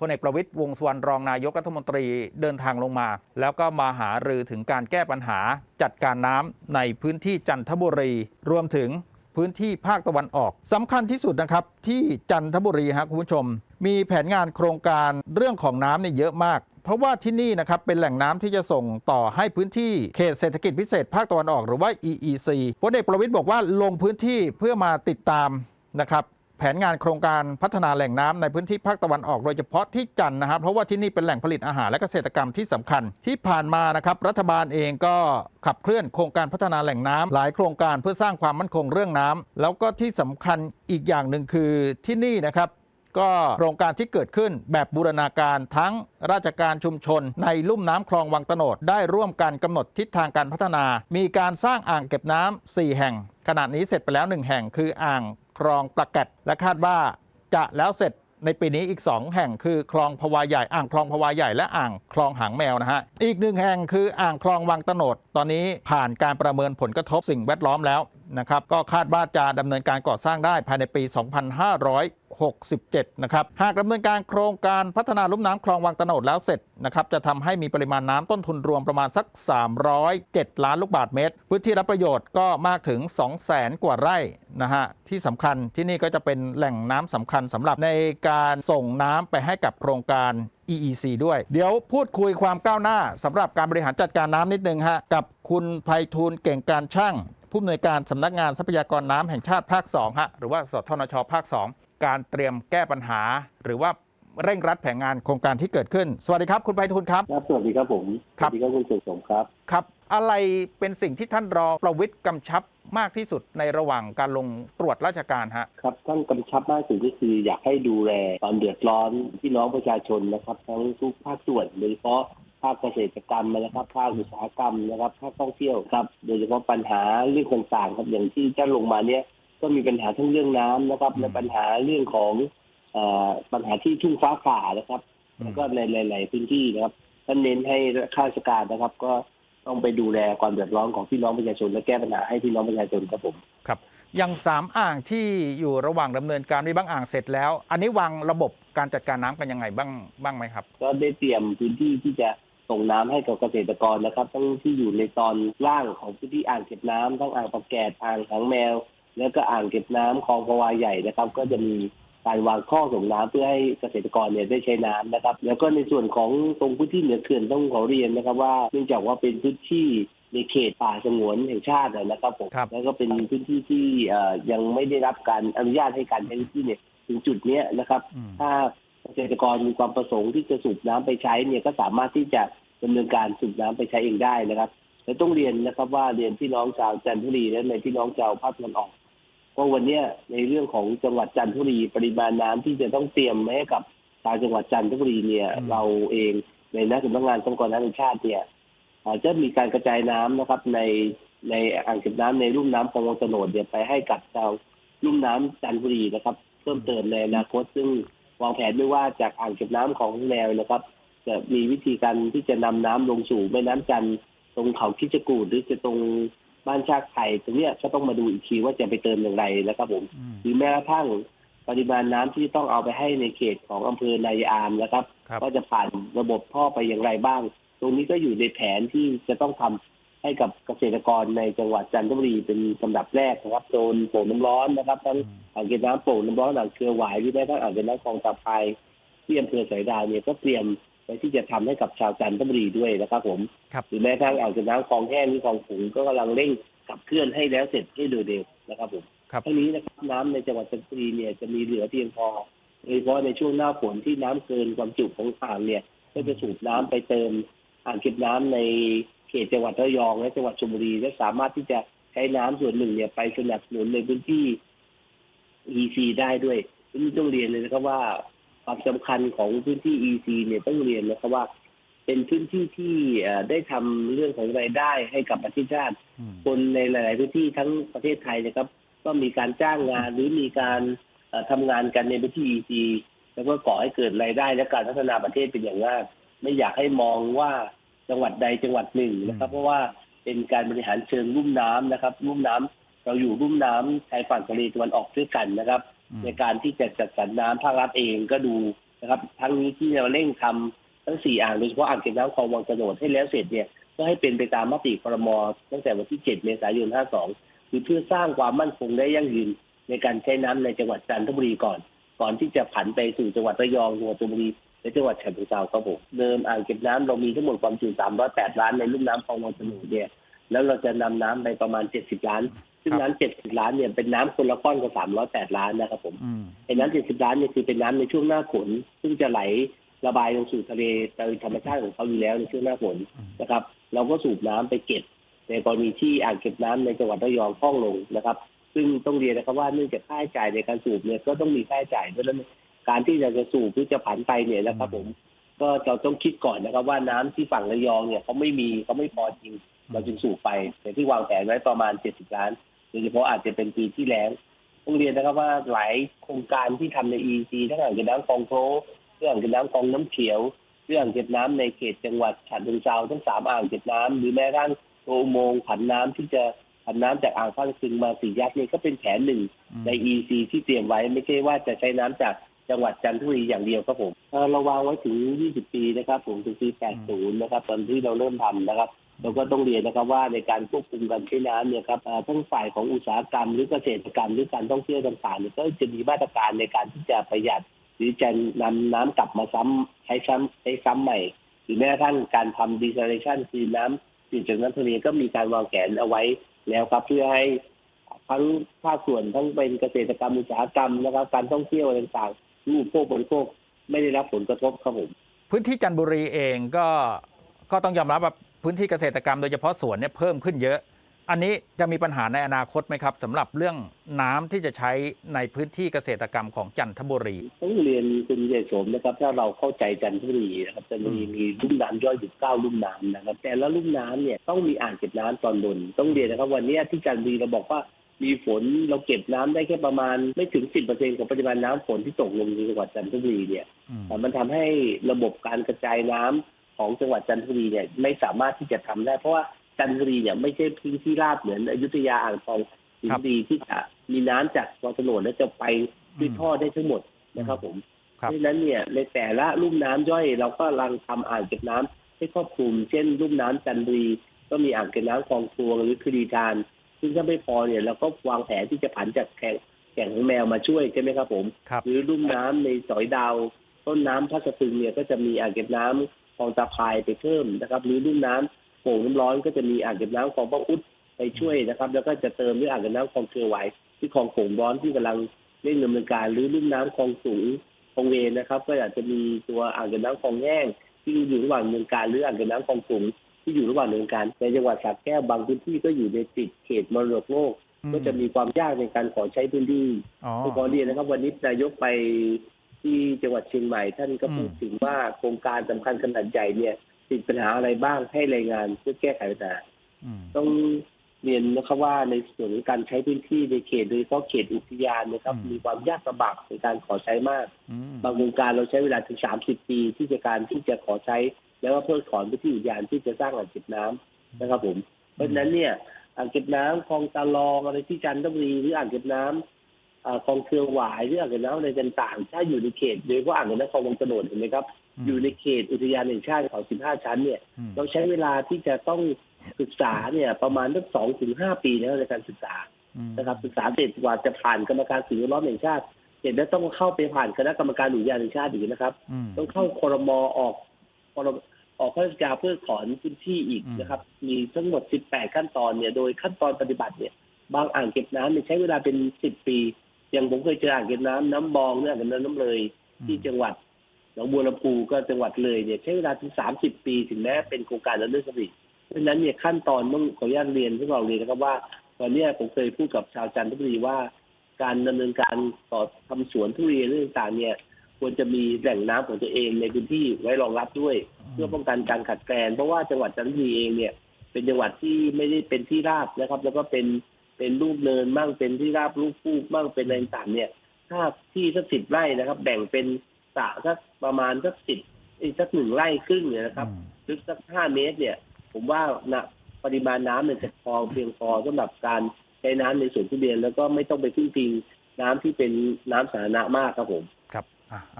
พลเอกประวิตยวงสุวรรณรองนายกรัฐมนตรีเดินทางลงมา แล้วก็มาหารือถึงการแก้ปัญหาจัดการน้ำในพื้นที่จันทบุรี รวมถึงพื้นที่ภาคตะวันออกสำคัญที่สุดนะครับ ที่จันทบุรีฮะคุณผู้ชม มีแผนงานโครงการเรื่องของน้ำเนี่ยเยอะมาก เพราะว่าที่นี่นะครับเป็นแหล่งน้ำที่จะส่งต่อให้พื้นที่เขตเศรษฐกิจพิเศษภาคตะวันออกหรือว่า EEC พลเอกประวิตยบอกว่าลงพื้นที่เพื่อมาติดตามนะครับ แผนงานโครงการพัฒนาแหล่งน้ำในพื้นที่ภาคตะวันออกโดยเฉพาะที่จันทร์นะครับเพราะว่าที่นี่เป็นแหล่งผลิตอาหารและเกษตรกรรมที่สำคัญ ที่ผ่านมานะครับรัฐบาลเองก็ขับเคลื่อนโครงการพัฒนาแหล่งน้ำหลายโครงการเพื่อสร้างความมั่นคงเรื่องน้ำแล้วก็ที่สำคัญอีกอย่างหนึ่งคือที่นี่นะครับก็โครงการที่เกิดขึ้นแบบบูรณาการทั้งราชการชุมชน ในลุ่มน้ำคลองวังตโนดได้ร่วมกันกำหนดทิศทางการพัฒนา มีการสร้างอ่างเก็บน้ำ4แห่ง ขณะนี้เสร็จไปแล้ว 1 แห่งคืออ่าง คลองปลาแกดและคาดว่าจะแล้วเสร็จในปีนี้อีก 2 แห่งคือคลองพวาใหญ่อ่างคลองพวาใหญ่และอ่างคลองหางแมวนะฮะอีกหนึ่งแห่งคืออ่างคลองวังตโนดตอนนี้ผ่านการประเมินผลกระทบสิ่งแวดล้อมแล้วนะครับก็คาดว่าจะดำเนินการก่อสร้างได้ภายในปี 2500 2567 นะครับ หากดำเนินการโครงการพัฒนาลุ่มน้ำคลองวังตะโนดแล้วเสร็จนะครับ จะทำให้มีปริมาณน้ำต้นทุนรวมประมาณสัก 307 ล้านลูกบาศก์เมตร พื้นที่รับประโยชน์ก็มากถึง 200,000 กว่าไร่นะฮะ ที่สำคัญที่นี่ก็จะเป็นแหล่งน้ำสำคัญสำหรับในการส่งน้ำไปให้กับโครงการ EEC ด้วย เดี๋ยวพูดคุยความก้าวหน้าสำหรับการบริหารจัดการน้ำนิดนึงฮะกับคุณภัยทูลเก่งการช่างผู้อำนวยการสำนักงานทรัพยากรน้ำแห่งชาติภาค 2 ฮะ หรือว่าสทนชภาค 2 การเตรียมแก้ปัญหา หรือว่าเร่งรัดแผนงานโครงการที่เกิดขึ้น สวัสดีครับ คุณภัยทูลครับ ครับ สวัสดีครับผมครัสบวัสดีครับคุณเสกสมครับ ครับ อะไรเป็นสิ่งที่ท่านรองประวิทย์กำชับมากที่สุดในระหว่างการลงตรวจราชการฮะครับท่านกำชับมากสุดก็คืออยากให้ดูแลความเดือดร้อนพี่น้องประชาชนนะครับ ทั้งทุกภาคส่วนโดยเฉพาะภาคเกษตรกรรมนะครับภาคอุตสาหกรรมนะครับภาคท่องเที่ยวครับ โดยเฉพาะปัญหาเรื่องต่างๆครับอย่างที่ท่านลงมาเนี่ย ก็มีปัญหาทั้งเรื่องน้ำนะครับอืมและปัญหาเรื่องของเอ่อปัญหาที่ทุ่งฟ้าผ่านะครับ อืม แล้วก็ในหลาย ๆ พื้นที่นะครับท่านเน้นให้ข้าราชการนะครับ ก็ต้องไปดูแลความเดือดร้อนของพี่น้องประชาชน และแก้ปัญหาให้พี่น้องประชาชนครับผม ครับอย่างสามอ่างที่อยู่ระหว่างดำเนินการมีบางอ่างเสร็จแล้ว อันนี้วางระบบการจัดการน้ำกันยังไงบ้างบ้างไหมครับ ก็ได้เตรียมพื้นที่ที่จะส่งน้ำให้กับเกษตรกรนะครับ ทั้งที่อยู่ในตอนล่างของพื้นที่อ่างเก็บน้ำทั้งอ่างปะแกดอ่างหางแมว แล้วก็อ่างเก็บน้ำคลองพวาใหญ่นะครับ ก็จะมีการวางข้อส่งน้ำเพื่อให้เกษตรกรเนี่ยได้ใช้น้ำนะครับ แล้วก็ในส่วนของตรงพื้นที่เหนือเขื่อนต้องขอเรียนนะครับ ว่าเนื่องจากว่าเป็นพื้นที่ในเขตป่าสงวนแห่งชาตินะครับผมครับแล้วก็เป็นพื้นที่ที่เอ่อยังไม่ได้รับการอนุญาตให้การใช้พื้นที่เนี่ยถึงจุดเนี้ยนะครับอืมถ้าเกษตรกรมีความประสงค์ที่จะสูบน้ำไปใช้เนี่ยก็สามารถที่จะดำเนินการสูบน้ำไปใช้เองได้นะครับและต้องเรียนนะครับว่าเรียนพี่น้องชาวจันทบุรีและในพี่น้องชาวภาคตะวันออก ว่าวันเนี้ยในเรื่องของจังหวัดจันทบุรีปริมาณน้ำที่จะต้องเตรียมไว้ให้กับชาวจังหวัดจันทบุรีเนี่ยอืมเราเองในนักสำนักงานทรัพยากรน้ำแห่งชาติเนี่ยอาจจะมีการกระจายน้ำนะครับ ในในอ่างเก็บน้ำในลุ่มน้ำคลองวังตะโนดเนี่ยไปให้กับชาวลุ่มน้ำจันทบุรีนะครับ เพิ่มเติมในอนาคตซึ่งวางแผนด้วยว่าจากอ่างเก็บน้ำของแนวนะครับ จะมีวิธีการที่จะนำน้ำลงสู่แม่น้ำจันทร์ตรงเขาคิดจกูดหรือจะตรง บ้านชากไทยตรงเนี้ยก็ต้องมาดูอีกทีว่าจะไปเติมอย่างไรนะครับผมอืมหรือแม้กระทั่งปริมาณน้ำที่ต้องเอาไปให้ในเขตของอำเภอนายอามนะครับครับว่าจะผ่านระบบท่อไปอย่างไรบ้าง ตรงนี้ก็อยู่ในแผนที่จะต้องทำให้กับเกษตรกรในจังหวัดจันทบุรีเป็นลำดับแรกนะครับโซนโป่งน้ำร้อนนะครับทั้งอ่างเก็บน้ำโป่งน้ำร้อนอ่างเกลือหวายหรือแม้กระทั่งอ่างเก็บน้ำคลองตาไคที่อำเภอสายดาวเนี่ยก็เตรียม ไว้ที่จะทำให้กับชาวจันทบุรีด้วยนะครับ ผมครับหรือแม้กระทั่งอ่างเก็บน้ำคลองแห้งหรือคลองขุงก็กำลังเร่งขับเคลื่อนให้แล้วเสร็จให้โดยเร็วนะครับผมครับทั้งนี้นะครับน้ำในจังหวัดจันทบุรีเนี่ยจะมีเหลือเพียงพอโดยเฉพาะในช่วงหน้าฝนที่น้ำเกินความจุของอ่างเนี่ย ก็จะสูบน้ำไปเติมอ่างเก็บน้ำในเขตจังหวัดระยองและจังหวัดชลบุรีและสามารถที่จะใช้น้ำส่วนหนึ่งเนี่ยไปสนับสนุนในพื้นที่ EC ได้ด้วยซึ่งต้องเรียนเลยนะครับว่า ความสำคัญของพื้นที่ EC เนี่ยต้องเรียนนะครับว่า เป็นพื้นที่ที่เอ่อได้ทำเรื่องของรายได้ให้กับประเทศชาติอืมคนในหลาย ๆ พื้นที่ทั้งประเทศไทยนะครับ ก็มีการจ้างงานหรือมีการเอ่อทำงานกันในพื้นที่ EC แล้วก็ก่อให้เกิดรายได้และการพัฒนาประเทศเป็นอย่างมากไม่อยากให้มองว่าจังหวัดใดจังหวัดหนึ่งนะครับ เพราะว่าเป็นการบริหารเชิงลุ่มน้ำนะครับลุ่มน้ำเราอยู่ลุ่มน้ำชายฝั่งทะเลตะวันออกด้วยกันนะครับอืม ในการที่จะจัดสรรน้ำภาครัฐเองก็ดูนะครับ ทั้งนี้ที่เราเร่งทำทั้งสี่อ่างโดยเฉพาะอ่างเก็บน้ำคลองวังกระโดดให้แล้วเสร็จเนี่ยก็ให้เป็นไปตามมติครมตั้งแต่วันที่ 7 เมษายน 52 คือเพื่อสร้างความมั่นคงและยั่งยืนในการใช้น้ำในจังหวัดจันทบุรีก่อน ก่อนที่จะผันไปสู่จังหวัดระยองจังหวัดชลบุรีและจังหวัดฉะเชิงเทราครับผมเดิมอ่างเก็บน้ำเรามีทั้งหมดความจุ 308 ล้านในลุ่มน้ำคลองวังกระโดดเนี่ยแล้วเราจะนำน้ำไปประมาณ 70 ล้าน ซึ่งน้ำ70ล้านเนี่ยเป็นน้ำคนละก้อนกับ308ล้านนะครับผมอืมไอ้น้ำ70ล้านเนี่ยคือเป็นน้ำในช่วงหน้าฝนซึ่งจะไหลระบายลงสู่ทะเลโดยธรรมชาติของเขาอยู่แล้วในช่วงหน้าฝนอืมนะครับ เราก็สูบน้ำไปเก็บ ในกรณีที่อ่างเก็บน้ำในจังหวัดระยองพร่องลงนะครับ ซึ่งต้องเรียนนะครับว่าเนื่องจากค่าใช้จ่ายในการสูบเนี่ยก็ต้องมีค่าใช้จ่ายเพราะฉะนั้นการที่เราจะสูบหรือจะผันไปเนี่ยนะครับผมก็เราต้องคิดก่อนนะครับว่าน้ำที่ฝั่งระยองเนี่ยเขาไม่มีเขาไม่พอจริงเราจึงสูบไปแต่ที่วางแผนไว้ประมาณ 70 ล้าน โดยเฉพาะอาจจะเป็นปีที่แล้วต้องเรียนนะครับว่าหลายโครงการที่ทำใน EC ทั้งอ่างเก็บน้ำคลองโถเรื่องอ่างเก็บน้ำคลองน้ำเขียว เรื่องอ่างเก็บน้ำในเขตจังหวัดฉะเชิงเทราทั้งสามอ่างเก็บน้ำหรือแม้กระทั่งตัวอุโมงค์ผันน้ำที่จะผันน้ำจากอ่างข้างซึงมาสี่ยักษ์นี่ก็เป็นแผนหนึ่งใน EC ที่เตรียมไว้ไม่ใช่ว่าจะใช้น้ำจากจังหวัดจันทบุรีอย่างเดียวครับผมเอ่อเราวางไว้ถึง 20 ปีนะครับผมถึงปี 80 นะครับ ตอนที่เราเริ่มทำนะครับ เราก็ต้องเรียนนะครับว่าในการควบคุมการใช้น้ำเนี่ยครับเอ่อทั้งฝ่ายของอุตสาหกรรม หรือเกษตรกรรม หรือการท่องเที่ยวต่างๆเนี่ยก็จะมีมาตรการในการที่จะประหยัด หรือจะนำน้ำกลับมาซ้ำใช้ซ้ำใช้ซ้ำใหม่ หรือแม้กระทั่งการทำดีซ a เ a ชันคือน้ำจืดจากน้ำทะเลก็มีการวางแผนเอาไว้แล้วครับ เพื่อให้ทั้งภาคส่วนทั้งเป็นเกษตรกรรมอุตสาหกรรมนะครับการท่องเที่ยวต่างๆรูปพวกบริโภคไม่ได้รับผลกระทบครับผมพื้นที่จันทบุรีเองก็ก็ต้องยอมรับว่า พื้นที่เกษตรกรรมโดยเฉพาะสวนเนี่ยเพิ่มขึ้นเยอะ อันนี้จะมีปัญหาในอนาคตไหมครับสำหรับเรื่องน้ำที่จะใช้ในพื้นที่เกษตรกรรมของจันทบุรี ต้องเรียนคุณเยโสมนะครับ ถ้าเราเข้าใจจันทบุรีนะครับจันทบุรีมีลุ่มน้ำย่อยอยู่เก้าลุ่มน้ำนะครับ แต่ละลุ่มน้ำเนี่ยต้องมีอ่างเก็บน้ำตอนบน ต้องเรียนนะครับ วันนี้ที่จันทบุรีเราบอกว่ามีฝนเราเก็บน้ำได้แค่ประมาณไม่ถึงสิบเปอร์เซ็นของปริมาณน้ำฝนที่ตกลงในจังหวัดจันทบุรีเนี่ยอืมแต่มันทำให้ระบบการกระจายน้ำ ของจังหวัดจันทบุรีเนี่ยไม่สามารถที่จะทำได้ เพราะว่าจันทบุรีเนี่ยไม่ใช่พื้นที่ราบเหมือนอยุธยาอ่างทองสิงห์บุรีที่จะมีน้ำจากคลองถนนแล้วจะไปด้วยท่อได้ทั้งหมดนะครับผมครัเพบราะฉะนั้นเนี่ยในแต่ละลุ่มน้ำย่อย เราก็กำลังทำอ่างเก็บน้ำให้ครอบคลุม เช่นลุ่มน้ำจันทบุรีก็มีอ่างเก็บน้ำคลองพวงหรือคดีทานซึ่งถ้าไม่พอเนี่ยเราก็วางแผนที่จะผันจากแข่งแข่งของแมวมาช่วยใช่ไหมครับผมครับหรือลุ่มน้ำในสอยดาว ต้นน้ำพัสตึงเนี่ยก็จะมีอ่างเก็บน้ำ คลองตาพายไปเพิ่มนะครับ หรือลุ่มน้ำโป่งน้ำร้อนก็จะมีอ่างเก็บน้ำคลองป้าอุดไปช่วยนะครับ แล้วก็จะเติมด้วยอ่างเก็บน้ำคลองเกลือไหวที่คลองโป่งร้อนที่กำลังเร่งดำเนินการหรือลุ่มน้ำคลองสูงคลองเวนนะครับ ก็อาจจะมีตัวอ่างเก็บน้ำคลองแห้งที่อยู่ระหว่างดำเนินการหรืออ่างเก็บน้ำคลองสูงที่อยู่ระหว่างดำเนินการในจังหวัดสระแก้วบางพื้นที่ก็อยู่ในติดเขตมรดกโลกก็จะมีความยากในการขอใช้พื้นที่อ๋อผมขอเรียนนะครับ วันนี้นายกไป ที่จังหวัดเชียงใหม่ท่านก็อืมพูดถึงว่าโครงการสำคัญขนาดใหญ่เนี่ยติดปัญหาอะไรบ้างให้รายงานเพื่อแก้ไขปัญหาอืมต้องเรียนนะครับว่าในส่วนของการใช้พื้นที่ในเขตโดยเฉพาะเขตอุทยานนะครับอืมมีความยากลำบากในการขอใช้มากอืมบางโครงการเราใช้เวลาถึง30ปีที่จะการที่จะขอใช้ แล้วก็เพิกถอนพื้นที่อุทยานที่จะสร้างอ่างเก็บน้ำนะครับ ผม เพราะฉะนั้นเนี่ยอ่างเก็บน้ำคลองตาลองอะไรที่จันทบุรีหรืออ่างเก็บน้ำอ่า คลองเครือหวายหรืออ่างเก็บน้ำอะไรต่างๆ ถ้าอยู่ในเขตโดยเฉพาะอ่างเก็บน้ำคลองวังกระโดดเห็นไหมครับ อยู่ในเขตอุทยานแห่งชาติเขา15 ชั้นเนี่ยอืมเราใช้เวลาที่จะต้องศึกษาเนี่ยประมาณสักสองถึงห้าปีแล้วในการศึกษาอืมนะครับศึกษาเสร็จกว่าจะผ่านกรรมการสิ่งแวดล้อมแห่งชาติเสร็จแล้วต้องเข้าไปผ่านคณะกรรมการอุทยานแห่งชาติอีกนะครับอืมต้องเข้าคอรมอออกคอรมออกข้าราชการเพื่อถอนพื้นที่อีกอืมนะครับ มีทั้งหมด 18 ขั้นตอนเนี่ย โดยขั้นตอนปฏิบัติเนี่ย บางอ่างเก็บน้ำเนี่ยใช้เวลาเป็น 10 ปี อย่างผมเคยเจออ่างเก็บน้ำน้ำบองเนี่ยอ่างเก็บน้ำน้ำเลย ที่จังหวัดหนองบัวลำพูก็จังหวัดเลยเนี่ยใช้เวลาถึง30ปีถึงแม้เป็นโครงการแล้วเรื่องสำเร็จเพราะฉะนั้นเนี่ยขั้นตอนต้องขออนุญาตเรียนพวกเราเรียนนะครับว่าตอนเนี้ยผมเคยพูดกับชาวจันทบุรีว่า การดำเนินการต่อทำสวนทุเรียนเรื่องต่างๆเนี่ยควรจะมีแหล่งน้ำของตัวเองในพื้นที่ไว้รองรับด้วย เพื่อป้องกันการขัดแคลนเพราะว่าจังหวัดจันทบุรีเองเนี่ย เป็นจังหวัดที่ไม่ได้เป็นที่ราบนะครับ แล้วก็เป็น เป็นรูปเนินมั่งเป็นที่ราบรูปฟูกมั่งเป็นอะไรต่างๆเนี่ยถ้าที่สักสิบไร่นะครับ แบ่งเป็นสระสักประมาณสักสิบอีกสักหนึ่งไร่ครึ่งเนี่ยนะครับอืมลึกสักห้าเมตรเนี่ย ผมว่านะปริมาณน้ำเนี่ยจะพอเพียงพอสำหรับการใช้น้ำในสวนทุเรียนแล้วก็ไม่ต้องไปพึ่งพิงน้ำที่เป็นน้ำสาธารณะมากครับผมครับอะ